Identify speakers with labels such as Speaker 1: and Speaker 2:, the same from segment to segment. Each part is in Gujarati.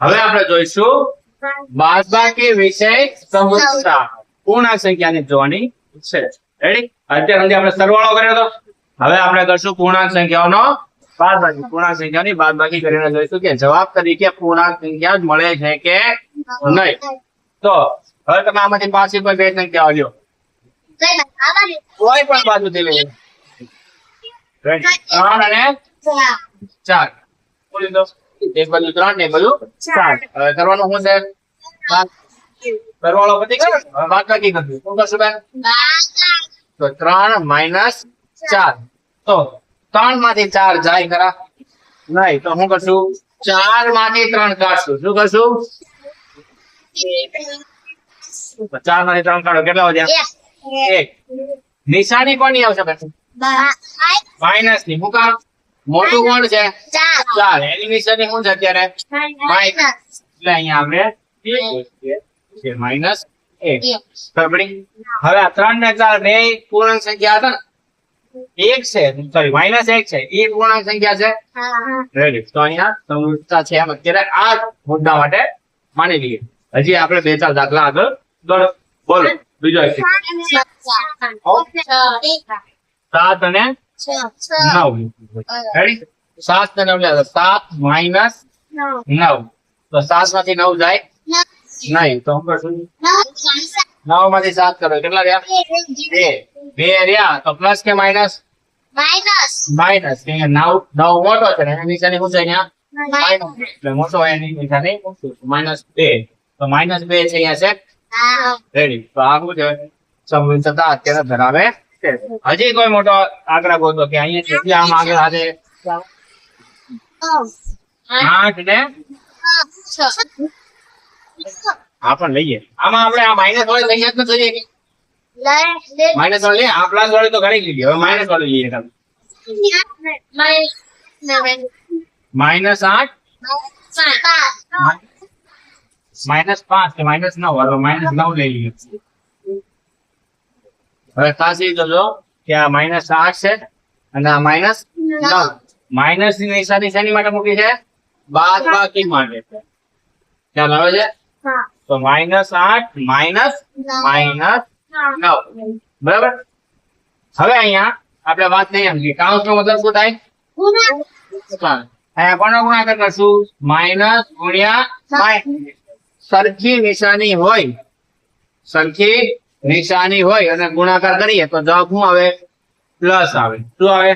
Speaker 1: હવે આપણે જોઈશું બાદબાકી વિષય સમજતા પૂર્ણ સંખ્યાની જોવાની છે? રેડી અત્યાર સુધી આપણે સરવાળો કર્યો હતો હવે આપણે કરશું પૂર્ણાંક સંખ્યાઓનો બાદબાકી. પૂર્ણાંક સંખ્યાની બાદબાકી કરીને જોઈશું કે જવાબ તરીકે પૂર્ણાંક સંખ્યા જ મળે છે કે નહીં. તો હવે તમે આમાંથી પાછી કોઈ બે સંખ્યાઓ લ્યો કોઈ પણ બાજુથી લઈ ત્રણ અને ચાર. બોલી દો. એક બાજુ ત્રણ ને એક બાજુ ચાર. હવે કરવાનું શું છે? બાદ- સરવાળો પતી ગયો ને? હવે બાદબાકી કરશું. શું કરશું બેન? તો ત્રણ માઇનસ ચાર. તો ત્રણમાંથી ચાર જાય ખરા. નહીં તો શું કરશું? ચારમાંથી ત્રણ કાઢશું. શું કરશું? તો ચારમાંથી ત્રણ કાઢો. કેટલા વધ્યા એક. નિશાની કોની આવશે બેન? માઇનસની. શું કામ? મોટું કોણ છે? ચાલ એની શું છે અત્યારે? એટલે અહીંયા આપણે માઇનસ એક. હવે આ ત્રણ ને ચાર બે પૂર્ણાંક સંખ્યા હતા ને? એક છે. સોરી માઇનસ એક છે. એ પૂર્ણાંક સંખ્યા છે? રેડી તો અહીંયા સમૃદ્ધતા છે એમ અત્યારે આ મુદ્દા માટે માની લઈએ. હજી આપણે બે ચાર દાખલા આગળ દોડો બોલો. બીજો સાત અને નવ. સાત ને નવ સાત માઇનસ નવ. તો સાતમાંથી નવ જાય? નહીં, તો નવમાંથી સાત કરો. કેટલા રહ્યા? બે. રહ્યા. તો પ્લસ કે માઇનસ માઇનસ નવ નવ મોટો છે એની નિશાની શું છે અહીંયા? એટલે મોટો એની નિશાની. માઇનસ બે. તો માઇનસ બે છે અહીંયા છે રેડી તો આ શું છે? સંવિતતા અત્યારે ધરાવે. હજી કોઈ મોટો આગ્રહ ગોતો કે અહીંયા કેટલી આમ આગળ હાથે. આઠ ને આ પણ લઈએ. આમાં આપણે આ માઇનસ વાળી લઈએ જ નથી લઈએ માઇનસ વાળી લઈએ. આ પ્લસ વાળી તો ઘણી લીધી. હવે માઇનસ વાળી લઈએ તમે. માઇનસ આઠ. માઇનસ પાંચ. કે માઇનસ નવ. હવે માઇનસ નવ લઈ લઈએ. હવે ખાસ એ જોજો કે આ માઇનસ આઠ છે અને આ માઇનસ નવ. માઇનસની નિશાની શેની માટે મૂકી છે? બાદ બાકી માટે. ખ્યાલ આવે છે? તો માઇનસ આઠ માઇનસ માઇનસ નવ. બરાબર? હવે અહીંયા આપણે વાત નહીં સમજી કાઉન્સ નો મતલબ શું થાય? અહીંયા કોનો ગુણાકાર કરશું? માઇનસ ગુણ્યા સરખી નિશાની હોય. સરખી નિશાની હોય અને ગુણાકાર કરીએ તો જવાબ શું આવે? પ્લસ આવે. શું આવે?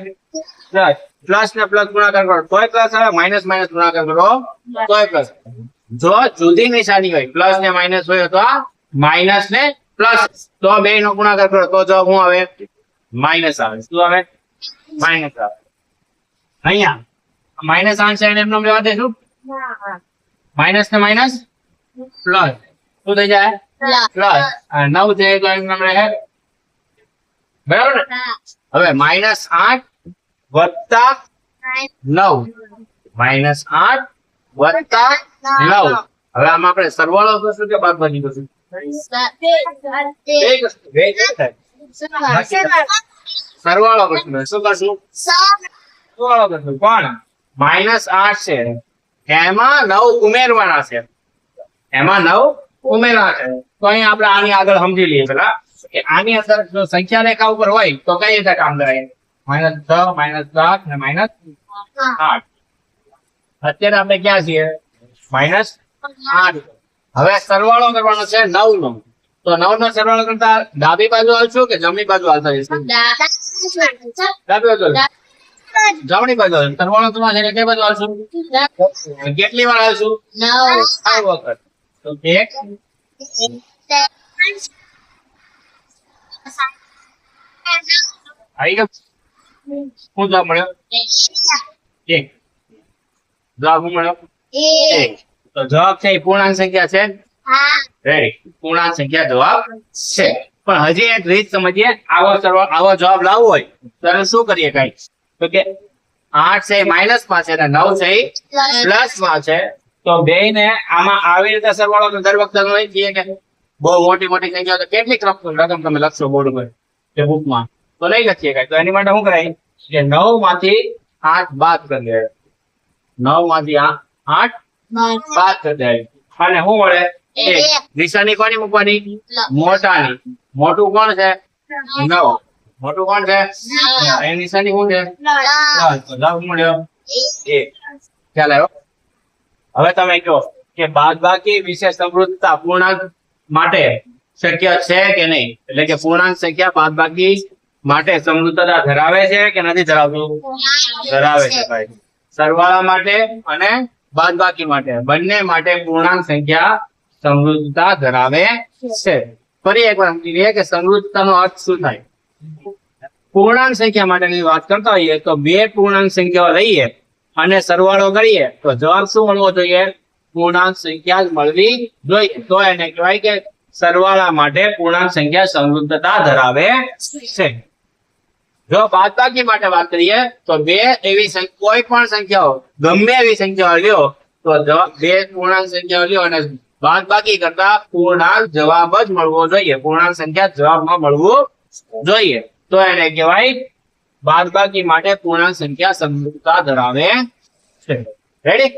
Speaker 1: પ્લસ. પ્લસ ને પ્લસ ગુણાકાર કરો. તોય પ્લસ આવે માઇનસ માઇનસ ગુણાકાર કરો. તોય પ્લસ જો જુદી નિશાની હોય પ્લસ ને માઇનસ હોય તો માઇનસ ને પ્લસ. તો બે નો ગુણાકાર કરો તો જવાબ શું આવે? માઇનસ આવે. શું આવે? માઇનસ આવે. અહીંયા. માઇનસ છે એને એમનો લેવા દેશું? માઇનસ ને માઇનસ? પ્લસ. શું થઈ જાય? પ્લસ નવ છે તો એમનો રહે બરાબર ને? હવે માઇનસ આઠ વત્તા નવ. માઇનસ આઠ વત્તા નવ. હવે આમાં આપણે સરવાળો કરશું કે બાદબાકી કરશું? કરશું. સરવાળો કરશું. શું કરશું? સરવાળો કરશું. પણ માઇનસ આઠ છે. એમાં નવ ઉમેરવાના છે. એમાં નવ ઉમેરવાના છે તો અહીંયા આપણે આની આગળ સમજી લઈએ પેલા કે આની અંદર જો સંખ્યા રેખા ઉપર હોય તો કઈ રીતે કામ કરાય? માઇનસ છ માઇનસ સાત ને માઇનસ આઠ. અત્યારે આપણે ક્યાં છીએ? માઇનસ આઠ. હવે સરવાળો કરવાનો છે નવ નો તો નવ નો સરવાળો કરતા ડાબી બાજુ હાલશું કે જમણી બાજુ હાલતા જઈશું? ડાબી બાજુ જમણી બાજુ. સરવાળો તમારે કઈ બાજુ હાલશું? કેટલી વાર હાલશું? નવ. વખત. તો એક આવી ગયો શું જવાબ મળ્યો એક જવાબ મળ્યો એક તો જવાબ છે એ પૂર્ણાંક સંખ્યા છે પૂર્ણાંક સંખ્યા જવાબ છે પણ હજી એક રીત સમજીએ આવો આવો જવાબ લાવવો હોય ત્યારે શું કરીએ કઈ તો કે આઠ છે માઇનસમાં છે અને નવ છે પ્લસમાં છે તો બે ને આમાં આવી રીતે સરવાળો તો દર વખતે નહીં કે બહુ મોટી મોટી સંખ્યા તો કેટલીક રકમ તમે લખશો બોર્ડ પર કે બુકમાં તો નહીં લખીએ કઈ. તો એની માટે શું કરાય? કે નવમાંથી આઠ બાદ કરીએ નવમાંથી આઠ બાદ કરી દે. અને શું મળે? નિશાની કોની મૂકવાની? મોટાની. મોટું કોણ છે? નવ. મોટું કોણ છે? એ નિશાની શું છે? જવાબ મળ્યો? એક. ખ્યાલ આવ્યો? હવે તમે કહો કે બાદબાકી વિશે સમૃદ્ધતા પૂર્ણાંક માટે શક્ય છે કે નહીં? એટલે કે પૂર્ણાંક સંખ્યા બાદબાકી માટે સમૃદ્ધતા ધરાવે છે કે નથી ધરાવતું? ધરાવે છે ભાઈ. સરવાળા માટે અને બાદબાકી માટે. બંને માટે પૂર્ણાંક સંખ્યા સમૃદ્ધતા ધરાવે છે. ફરી એકવાર સમજી લઈએ કે સમૃદ્ધતાનો અર્થ શું થાય? પૂર્ણાંક સંખ્યા માટેની વાત કરતા હોઈએ તો બે પૂર્ણાંક સંખ્યાઓ લઈએ અને સરવાળો કરીએ, તો જવાબ શું મળવો જોઈએ? પૂર્ણાંક સંખ્યા મળવી જોઈએ. તો એને કહેવાય કે સરવાળા માટે પૂર્ણાંક સંખ્યા સમૃદ્ધતા ધરાવે છે. જો બાદબાકી માટે વાત કરીએ, તો બે એવી કોઈ પણ સંખ્યાઓ, ગમે એવી સંખ્યાઓ લ્યો, તો બે પૂર્ણાંક સંખ્યાઓ લ્યો અને બાદબાકી કરતા પૂર્ણાંક જવાબ જ મળવો જોઈએ. પૂર્ણાંક સંખ્યા જવાબમાં મળવું જોઈએ. તો એને કહેવાય બાદબાકી માટે પૂર્ણાંક સંખ્યા સમૃદ્ધતા ધરાવે છે. રેડી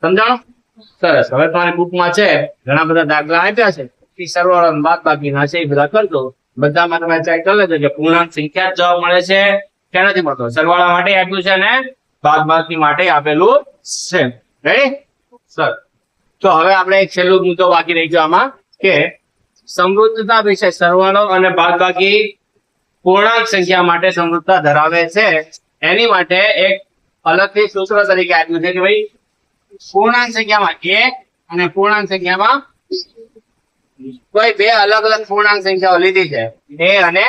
Speaker 1: સમજાણો? સરસ. હવે તમારી બુકમાં છે, ઘણા બધા દાખલા આપ્યા છે. એ સરવાળો અને બાદબાકીના છે એ બધા કરજો. બધામાં તમે ચેક કરી લેજો કે પૂર્ણાંક સંખ્યા જવાબ મળે છે કે નથી મળતો. સરવાળા માટે આપ્યું છે ને બાદબાકી માટે આપેલું છે. Ready sir. તો હવે આપણે એક છેલ્લું મુદ્દો બાકી રહી ગયો આમાં કે સમૃદ્ધતા વિશે સરવાળો અને બાદબાકી પૂર્ણાંક સંખ્યા માટે સમૃદ્ધતા ધરાવે છે. એની માટે એક અલગથી સૂત્ર તરીકે આપ્યું છે કે ભાઈ, પૂર્ણાંક સંખ્યામાં એક અને પૂર્ણાંક સંખ્યામાં બે અલગ અલગ પૂર્ણાંક સંખ્યાઓ લીધી છે. બે અને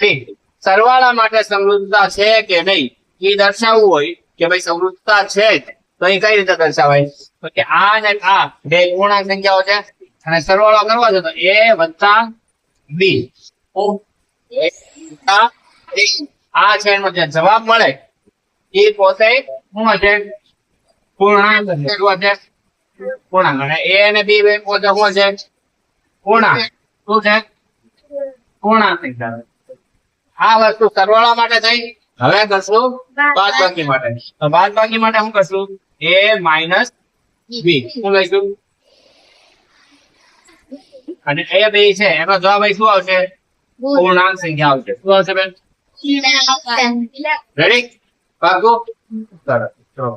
Speaker 1: બી સરવાળા માટે સમૃદ્ધતા છે કે નહીં? એ દર્શાવવું હોય કે ભાઈ સમૃદ્ધતા છે જ. તો એ કઈ રીતે દર્શાવાય? તો કે આ અને આ બે પૂર્ણાંક સંખ્યાઓ છે અને સરવાળો કરવો છે તો એ વત્તા બી. આ જવાબ મળે, એ પોતે અને એ બી છે? વસ્તુ સરવાળા માટે થઈ. હવે કરશું બાદબાકી માટે. તો બાદબાકી માટે શું કરશું? A minus B. શું લઈશું? અને એ બે છે. એનો જવાબ અહીં શું આવશે? પૂર્ણાંક સંખ્યા આવશે શું આવશે બેન રેડી પાકું સરસ ચલો